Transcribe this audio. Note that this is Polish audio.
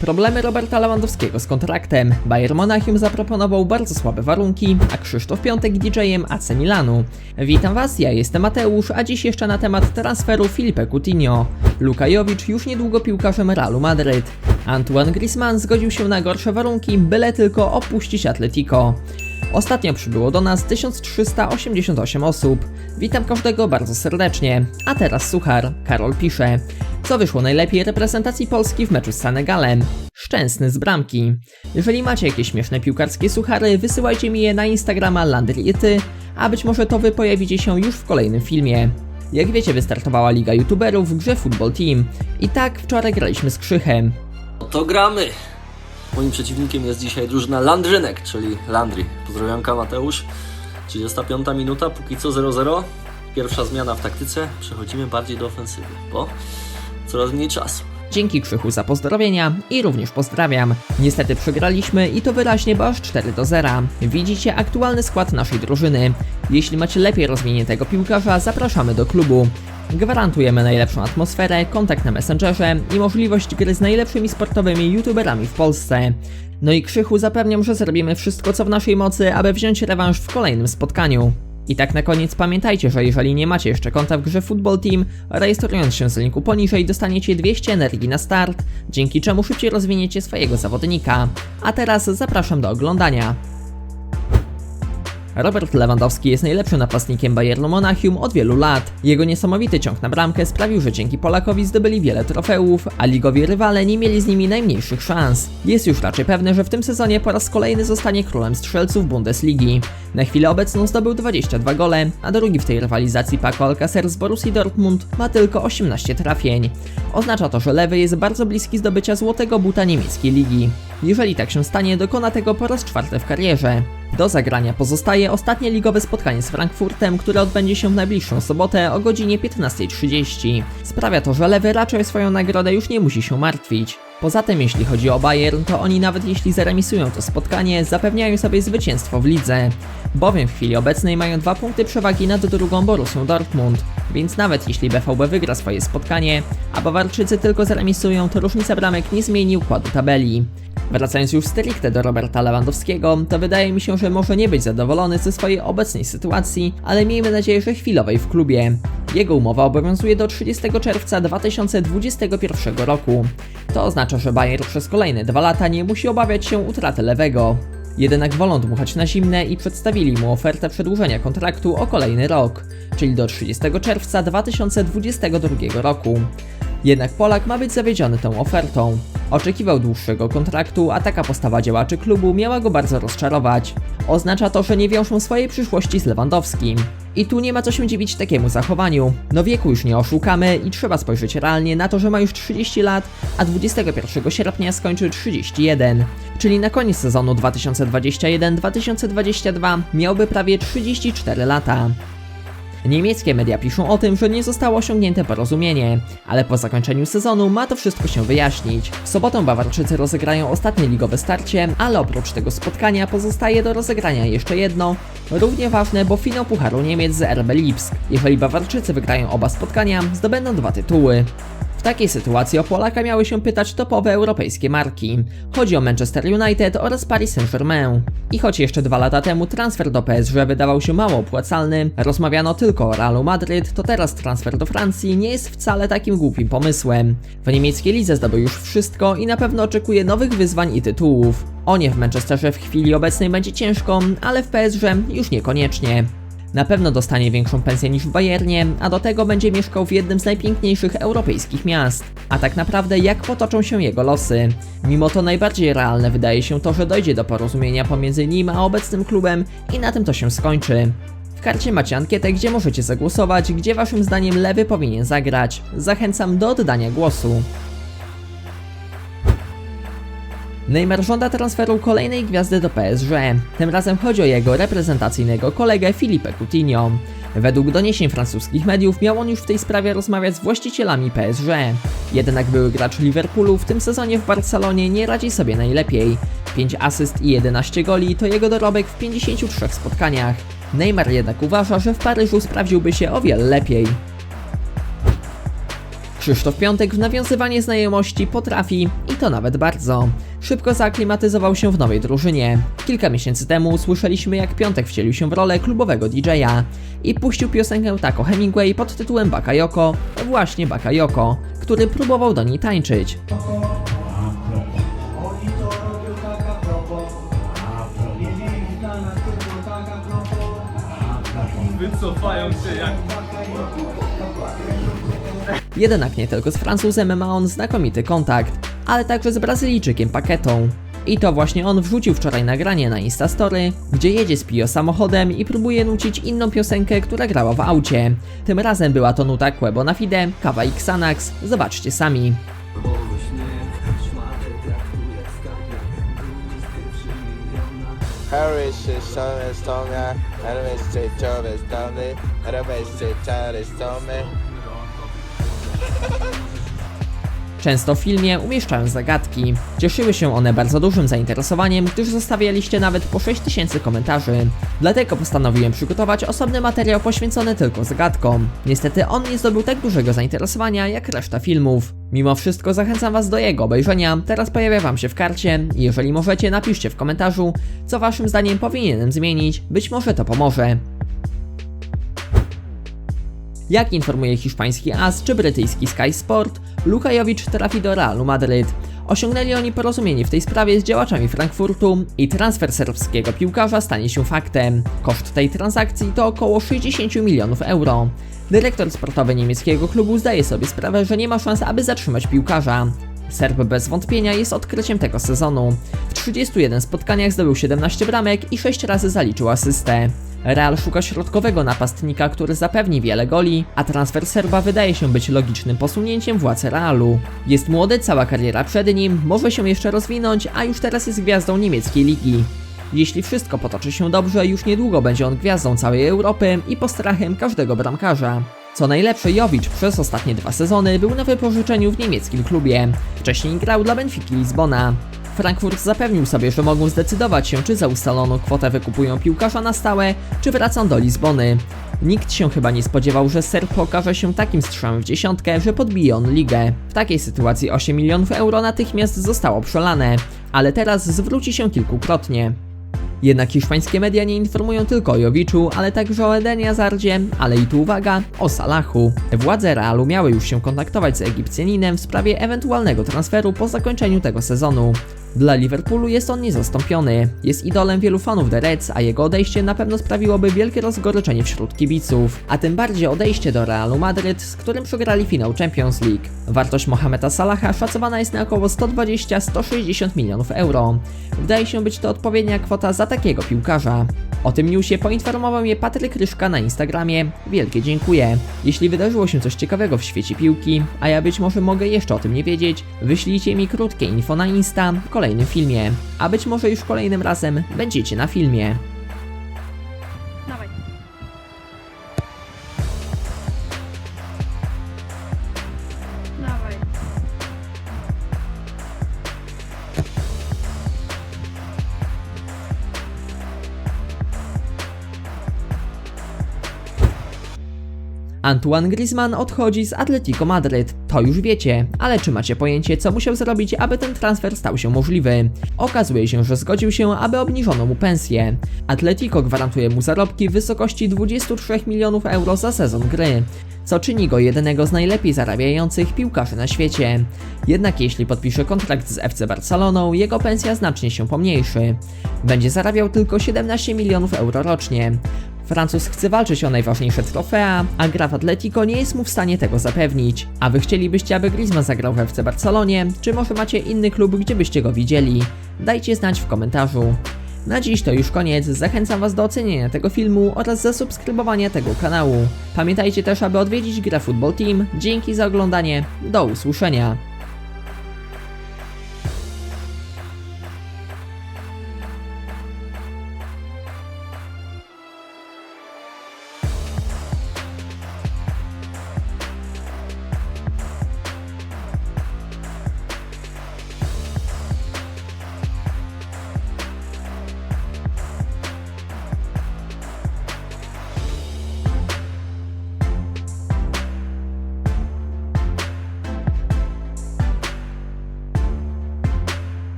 Problemy Roberta Lewandowskiego z kontraktem. Bayern Monachium zaproponował bardzo słabe warunki, a Krzysztof Piątek DJ-em AC Milanu. Witam Was, ja jestem Mateusz, a dziś jeszcze na temat transferu Filipe Coutinho. Luka Jovic już niedługo piłkarzem Realu Madryt. Antoine Griezmann zgodził się na gorsze warunki, byle tylko opuścić Atletico. Ostatnio przybyło do nas 1388 osób. Witam każdego bardzo serdecznie. A teraz suchar. Karol pisze. Co wyszło najlepiej reprezentacji Polski w meczu z Senegalem? Szczęsny z bramki. Jeżeli macie jakieś śmieszne piłkarskie suchary, wysyłajcie mi je na Instagrama Landry i ty, a być może to wy pojawicie się już w kolejnym filmie. Jak wiecie, wystartowała Liga YouTuberów w grze Football Team. I tak wczoraj graliśmy z Krzychem. To gramy! Moim przeciwnikiem jest dzisiaj drużyna Landrynek, czyli Landry. Pozdrowionka Mateusz. 35 minuta, póki co 0-0. Pierwsza zmiana w taktyce. Przechodzimy bardziej do ofensywy, bo coraz mniej czasu. Dzięki Krzychu za pozdrowienia i również pozdrawiam. Niestety przegraliśmy i to wyraźnie, bo aż 4 do 0. Widzicie aktualny skład naszej drużyny. Jeśli macie lepiej rozwiniętego piłkarza, zapraszamy do klubu. Gwarantujemy najlepszą atmosferę, kontakt na Messengerze i możliwość gry z najlepszymi sportowymi youtuberami w Polsce. No i Krzychu zapewniam, że zrobimy wszystko co w naszej mocy, aby wziąć rewanż w kolejnym spotkaniu. I tak na koniec pamiętajcie, że jeżeli nie macie jeszcze konta w grze Football Team, rejestrując się z linku poniżej dostaniecie 200 energii na start, dzięki czemu szybciej rozwiniecie swojego zawodnika. A teraz zapraszam do oglądania. Robert Lewandowski jest najlepszym napastnikiem Bayernu Monachium od wielu lat. Jego niesamowity ciąg na bramkę sprawił, że dzięki Polakowi zdobyli wiele trofeów, a ligowi rywale nie mieli z nimi najmniejszych szans. Jest już raczej pewne, że w tym sezonie po raz kolejny zostanie królem strzelców Bundesligi. Na chwilę obecną zdobył 22 gole, a drugi w tej rywalizacji Paco Alcacer z Borussii Dortmund ma tylko 18 trafień. Oznacza to, że lewy jest bardzo bliski zdobycia złotego buta niemieckiej ligi. Jeżeli tak się stanie, dokona tego po raz czwarty w karierze. Do zagrania pozostaje ostatnie ligowe spotkanie z Frankfurtem, które odbędzie się w najbliższą sobotę o godzinie 15.30. Sprawia to, że lewy raczej o swoją nagrodę już nie musi się martwić. Poza tym, jeśli chodzi o Bayern, to oni nawet jeśli zaremisują to spotkanie, zapewniają sobie zwycięstwo w lidze. Bowiem w chwili obecnej mają dwa punkty przewagi nad drugą Borussią Dortmund. Więc nawet jeśli BVB wygra swoje spotkanie, a Bawarczycy tylko zaremisują, to różnica bramek nie zmieni układu tabeli. Wracając już stricte do Roberta Lewandowskiego, to wydaje mi się, że może nie być zadowolony ze swojej obecnej sytuacji, ale miejmy nadzieję, że chwilowej w klubie. Jego umowa obowiązuje do 30 czerwca 2021 roku. To oznacza, że Bayern przez kolejne dwa lata nie musi obawiać się utraty lewego. Jednak wolą dmuchać na zimne i przedstawili mu ofertę przedłużenia kontraktu o kolejny rok, czyli do 30 czerwca 2022 roku. Jednak Polak ma być zawiedziony tą ofertą. Oczekiwał dłuższego kontraktu, a taka postawa działaczy klubu miała go bardzo rozczarować. Oznacza to, że nie wiążą swojej przyszłości z Lewandowskim. I tu nie ma co się dziwić takiemu zachowaniu. No wieku już nie oszukamy i trzeba spojrzeć realnie na to, że ma już 30 lat, a 21 sierpnia skończy 31. Czyli na koniec sezonu 2021-2022 miałby prawie 34 lata. Niemieckie media piszą o tym, że nie zostało osiągnięte porozumienie, ale po zakończeniu sezonu ma to wszystko się wyjaśnić. W sobotę Bawarczycy rozegrają ostatnie ligowe starcie, ale oprócz tego spotkania pozostaje do rozegrania jeszcze jedno, równie ważne, bo finał Pucharu Niemiec z RB Lipsk. Jeżeli Bawarczycy wygrają oba spotkania, zdobędą dwa tytuły. Takiej sytuacji o Polaka miały się pytać topowe europejskie marki. Chodzi o Manchester United oraz Paris Saint-Germain. I choć jeszcze dwa lata temu transfer do PSG wydawał się mało opłacalny, rozmawiano tylko o Realu Madryt, to teraz transfer do Francji nie jest wcale takim głupim pomysłem. W niemieckiej lidze zdobył już wszystko i na pewno oczekuje nowych wyzwań i tytułów. O nie w Manchesterze w chwili obecnej będzie ciężko, ale w PSG już niekoniecznie. Na pewno dostanie większą pensję niż w Bayernie, a do tego będzie mieszkał w jednym z najpiękniejszych europejskich miast. A tak naprawdę jak potoczą się jego losy? Mimo to najbardziej realne wydaje się to, że dojdzie do porozumienia pomiędzy nim a obecnym klubem i na tym to się skończy. W karcie macie ankietę, gdzie możecie zagłosować, gdzie waszym zdaniem lewy powinien zagrać. Zachęcam do oddania głosu. Neymar żąda transferu kolejnej gwiazdy do PSG. Tym razem chodzi o jego reprezentacyjnego kolegę Filipe Coutinho. Według doniesień francuskich mediów miał on już w tej sprawie rozmawiać z właścicielami PSG. Jednak były gracz Liverpoolu w tym sezonie w Barcelonie nie radzi sobie najlepiej. 5 asyst i 11 goli to jego dorobek w 53 spotkaniach. Neymar jednak uważa, że w Paryżu sprawdziłby się o wiele lepiej. Krzysztof Piątek w nawiązywanie znajomości potrafi i to nawet bardzo. Szybko zaaklimatyzował się w nowej drużynie. Kilka miesięcy temu usłyszeliśmy jak Piątek wcielił się w rolę klubowego DJ-a i puścił piosenkę Taco Hemingway pod tytułem Bakayoko, właśnie Bakayoko, który próbował do niej tańczyć. Wycofają się jak Jednak nie tylko z Francuzem ma on znakomity kontakt, ale także z Brazylijczykiem Paketą. I to właśnie on wrzucił wczoraj nagranie na Instastory, gdzie jedzie z Pio samochodem i próbuje nucić inną piosenkę, która grała w aucie. Tym razem była to nuta Quebo na Fide, Kawa i Xanax, zobaczcie sami. Często w filmie umieszczają zagadki. Cieszyły się one bardzo dużym zainteresowaniem, gdyż zostawialiście nawet po 6000 komentarzy. Dlatego postanowiłem przygotować osobny materiał poświęcony tylko zagadkom. Niestety on nie zdobył tak dużego zainteresowania jak reszta filmów. Mimo wszystko zachęcam was do jego obejrzenia, teraz pojawia wam się w karcie jeżeli możecie napiszcie w komentarzu, co waszym zdaniem powinienem zmienić, być może to pomoże. Jak informuje hiszpański AS czy brytyjski Sky Sport, Lukajowicz trafi do Realu Madryt. Osiągnęli oni porozumienie w tej sprawie z działaczami Frankfurtu i transfer serbskiego piłkarza stanie się faktem. Koszt tej transakcji to około 60 milionów euro. Dyrektor sportowy niemieckiego klubu zdaje sobie sprawę, że nie ma szans, aby zatrzymać piłkarza. Serb bez wątpienia jest odkryciem tego sezonu. W 31 spotkaniach zdobył 17 bramek i 6 razy zaliczył asystę. Real szuka środkowego napastnika, który zapewni wiele goli, a transfer Serba wydaje się być logicznym posunięciem władz Realu. Jest młody, cała kariera przed nim, może się jeszcze rozwinąć, a już teraz jest gwiazdą niemieckiej ligi. Jeśli wszystko potoczy się dobrze, już niedługo będzie on gwiazdą całej Europy i postrachem każdego bramkarza. Co najlepsze, Jowicz przez ostatnie dwa sezony był na wypożyczeniu w niemieckim klubie. Wcześniej grał dla Benfiki Lizbona. Frankfurt zapewnił sobie, że mogą zdecydować się, czy za ustaloną kwotę wykupują piłkarza na stałe, czy wracą do Lizbony. Nikt się chyba nie spodziewał, że Serb okaże się takim strzałem w dziesiątkę, że podbije on ligę. W takiej sytuacji 8 milionów euro natychmiast zostało przelane, ale teraz zwróci się kilkukrotnie. Jednak hiszpańskie media nie informują tylko o Jowiczu, ale także o Edenie Hazardzie, ale i tu uwaga, o Salachu. Władze Realu miały już się kontaktować z Egipcjaninem w sprawie ewentualnego transferu po zakończeniu tego sezonu. Dla Liverpoolu jest on niezastąpiony. Jest idolem wielu fanów The Reds, a jego odejście na pewno sprawiłoby wielkie rozgoryczenie wśród kibiców. A tym bardziej odejście do Realu Madryt, z którym przegrali finał Champions League. Wartość Mohameda Salaha szacowana jest na około 120-160 milionów euro. Wydaje się być to odpowiednia kwota za takiego piłkarza. O tym newsie poinformował mnie Patryk Ryszka na Instagramie. Wielkie dziękuję. Jeśli wydarzyło się coś ciekawego w świecie piłki, a ja być może mogę jeszcze o tym nie wiedzieć, wyślijcie mi krótkie info na Insta w kolejnym filmie. A być może już kolejnym razem będziecie na filmie. Antoine Griezmann odchodzi z Atletico Madryt. To już wiecie, ale czy macie pojęcie, co musiał zrobić, aby ten transfer stał się możliwy? Okazuje się, że zgodził się, aby obniżono mu pensję. Atletico gwarantuje mu zarobki w wysokości 23 milionów euro za sezon gry co czyni go jednego z najlepiej zarabiających piłkarzy na świecie. Jednak jeśli podpisze kontrakt z FC Barceloną, jego pensja znacznie się pomniejszy. Będzie zarabiał tylko 17 milionów euro rocznie. Francuz chce walczyć o najważniejsze trofea, a gra w Atletico nie jest mu w stanie tego zapewnić. A wy chcielibyście, aby Griezmann zagrał w FC Barcelonie, czy może macie inny klub, gdzie byście go widzieli? Dajcie znać w komentarzu. Na dziś to już koniec, zachęcam Was do ocenienia tego filmu oraz zasubskrybowania tego kanału. Pamiętajcie też, aby odwiedzić grę Football Team. Dzięki za oglądanie, do usłyszenia.